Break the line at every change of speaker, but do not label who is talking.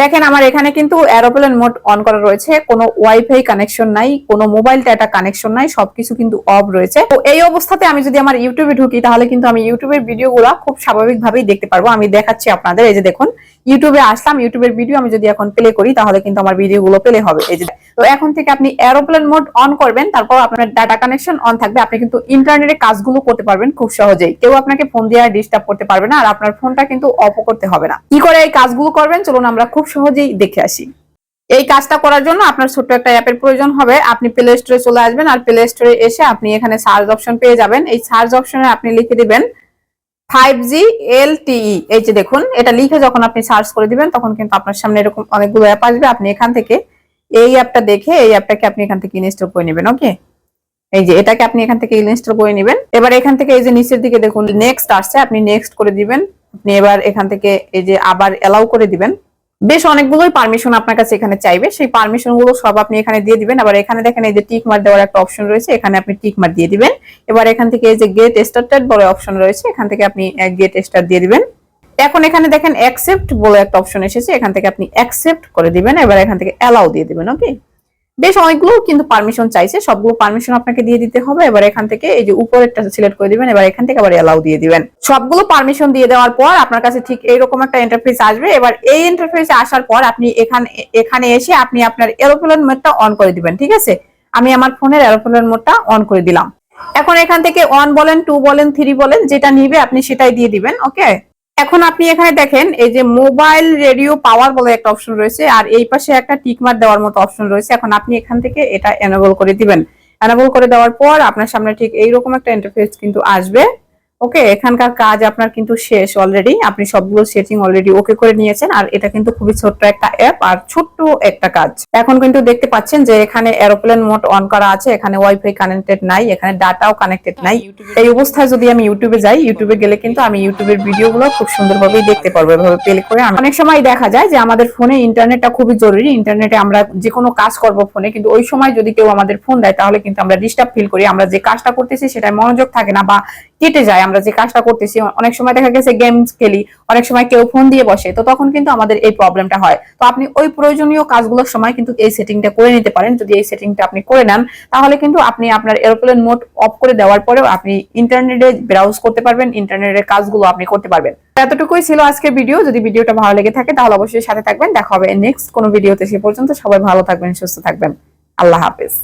দেখেন, আমার এখানে কিন্তু এরোপ্লেন মোড অন করা রয়েছে। কোনো ওয়াইফাই কানেকশন নাই, কোনো মোবাইল ডাটা কানেকশন নাই, সবকিছু কিন্তু অফ রয়েছে। তো এই অবস্থাতে আমি যদি আমার ইউটিউবে ঢুকি, তাহলে কিন্তু আমি ইউটিউবের ভিডিওগুলো খুব স্বাভাবিকভাবেই দেখতে পারব। আমি দেখাচ্ছি আপনাদের, এই যে দেখুন ইউটিউবে আসলাম ইউটিউবের ভিডিও আমি যদি এখন প্লে করি, তাহলে কিন্তু আমার ভিডিওগুলো প্লে হবে। এই যে তো এখন থেকে আপনি এরোপ্লেন মোড অন করবেন, তারপর আপনার ডাটা কানেকশন অন থাকবে। আপনি কিন্তু ইন্টারনেটে কাজগুলো করতে পারবেন খুব সহজেই। কেউ আপনাকে ফোন দিয়ে ডিস্টার্ব করতে পারবে না, আর আপনার ফোনটা কিন্তু অফ করতে হবে না। কি করে এই কাজগুলো করবেন? চলুন আমরা খুব সহজেই দেখে আসি। এই কাজটা করার জন্য আপনার ছোট্ট একটা অ্যাপের প্রয়োজন হবে। আপনি প্লে স্টোরে চলে আসবেন, আর প্লে স্টোরে এসে আপনি এখানে সার্চ অপশন পেয়ে যাবেন। এই সার্চ অপশনে আপনি লিখে দিবেন ফাইভ জি এল টিই এই যে দেখুন, এটা লিখে যখন আপনি সার্চ করে দিবেন, তখন কিন্তু আপনার সামনে এরকম অনেকগুলো অ্যাপ আসবে। আপনি এখান থেকে এই অ্যাপটা দেখে এই অ্যাপটাকে আপনি এখান থেকে ইনস্টল করে নেবেন ওকে এই যে এটাকে আপনি এখান থেকে ইনস্টল করে নেবেন। এবার এখান থেকে এই যে নিচের দিকে দেখুন নেক্সট আসছে, আপনি নেক্সট করে দিবেন। আপনি এবার এখান থেকে এই যে আবার এলাও করে দিবেন। বেশ অনেকগুলোই পারমিশন আপনার কাছে এখানে চাইবে। সেই পারমিশনগুলো সব আপনি এখানে দিয়ে দিবেন। আবার এখানে দেখেন এই যে টিক মার দেওয়ার একটা অপশন রয়েছে, এখানে আপনি টিক মার দিয়ে দিবেন। এবার এখান থেকে এই যে গেট স্টার্টেড বলে অপশন রয়েছে, এখান থেকে আপনি গেট স্টার্ট দিয়ে দিবেন। এখন এখানে দেখেন অ্যাকসেপ্ট বলে একটা অপশন এসেছে, এখান থেকে আপনি অ্যাকসেপ্ট করে দিবেন, এবার এখান থেকে অ্যালাউ দিয়ে দিবেন ওকে বেশ অনেকগুলো কিন্তু পারমিশন চাইছে, সবগুলো পারমিশন আপনাকে দিয়ে দিতে হবে, এবার এখান থেকে এই যে উপরেরটা সিলেক্ট করে দিবেন, এবার এখান থেকে আবার অ্যালাউ দিয়ে দিবেন। সবগুলো পারমিশন দিয়ে দেওয়ার পর আপনার কাছে ঠিক এইরকম একটা ইন্টারফেস আসবে, এবার এই ইন্টারফেসে আসার পর আপনি এখানে এখানে এসে আপনি আপনার এরোপ্লেন মোডটা অন করে দিবেন, ঠিক আছে? আমি আমার ফোনের এরোপ্লেন মোডটা অন করে দিলাম। এখন এখান থেকে ওয়ান বলেন টু বলেন থ্রি বলেন, যেটা নিবে আপনি সেটাই দিয়ে দিবেন ওকে এখন আপনি এখানে দেখেন, এই যে মোবাইল রেডিও পাওয়ার বলে একটা অপশন রয়েছে, আর এই পাশে একটা টিকমার দেওয়ার মতো অপশন রয়েছে। এখন আপনি এখান থেকে এটা এনেবল করে দিবেন। এনেবল করে দেওয়ার পর আপনার সামনে ঠিক এইরকম একটা ইন্টারফেস কিন্তু আসবে। ওকে এখানকার কাজ আপনার কিন্তু শেষ অলরেডি আপনি সবগুলো সেটিং অলরেডি ওকে করে নিয়েছেন আর এটা কিন্তু খুবই ছোট্ট একটা অ্যাপ আর ছোট্ট একটা কাজ। এখন কিন্তু দেখতে পাচ্ছেন যে এখানে এরোপ্লেন মোড অন করা আছে এখানে ওয়াইফাই কানেক্টেড নাই এখানে ডাটাও কানেক্টেড নাই। এই অবস্থায় যদি আমি ইউটিউবে যাই ইউটিউবে গেলে কিন্তু আমি ইউটিউবের ভিডিওগুলো খুব সুন্দরভাবেই দেখতে পারব এভাবে প্লে করে অনেক সময় দেখা যায় যে আমাদের ফোনে ইন্টারনেটটা খুবই জরুরি। ইন্টারনেটে আমরা যে কোনো কাজ করব ফোনে কিন্তু ওই সময় যদি কেউ আমাদের ফোন দেয় তাহলে কিন্তু আমরা ডিস্টার্ব ফিল করি। আমরা যে কাজটা করতেছি সেটা মনোযোগ থাকে না বা কেটে যায়, আমরা যে কাজটা করতেছি, অনেক সময় দেখা গেছে গেমস খেলি, অনেক সময় কেউ ফোন দিয়ে বসে, তো তখন কিন্তু আমাদের এই প্রবলেমটা হয়। তো আপনি ওই প্রয়োজনীয় কাজগুলোর সময় কিন্তু এই সেটিংটা করে নিতে পারেন, যদি এই সেটিংটা আপনি করে নেন, তাহলে কিন্তু আপনি আপনার এরোপ্লেন মোড অফ করে দেওয়ার পরেও আপনি ইন্টারনেটে ব্রাউজ করতে পারবেন ইন্টারনেটের কাজগুলো আপনি করতে পারবেন। এতটুকুই ছিল আজকের ভিডিও যদি ভিডিওটা ভালো লেগে থাকে তাহলে অবশ্যই সাথে থাকবেন, দেখা হবে নেক্সট কোনো ভিডিওতে সে পর্যন্ত সবাই ভালো থাকবেন, সুস্থ থাকবেন। আল্লাহ হাফেজ।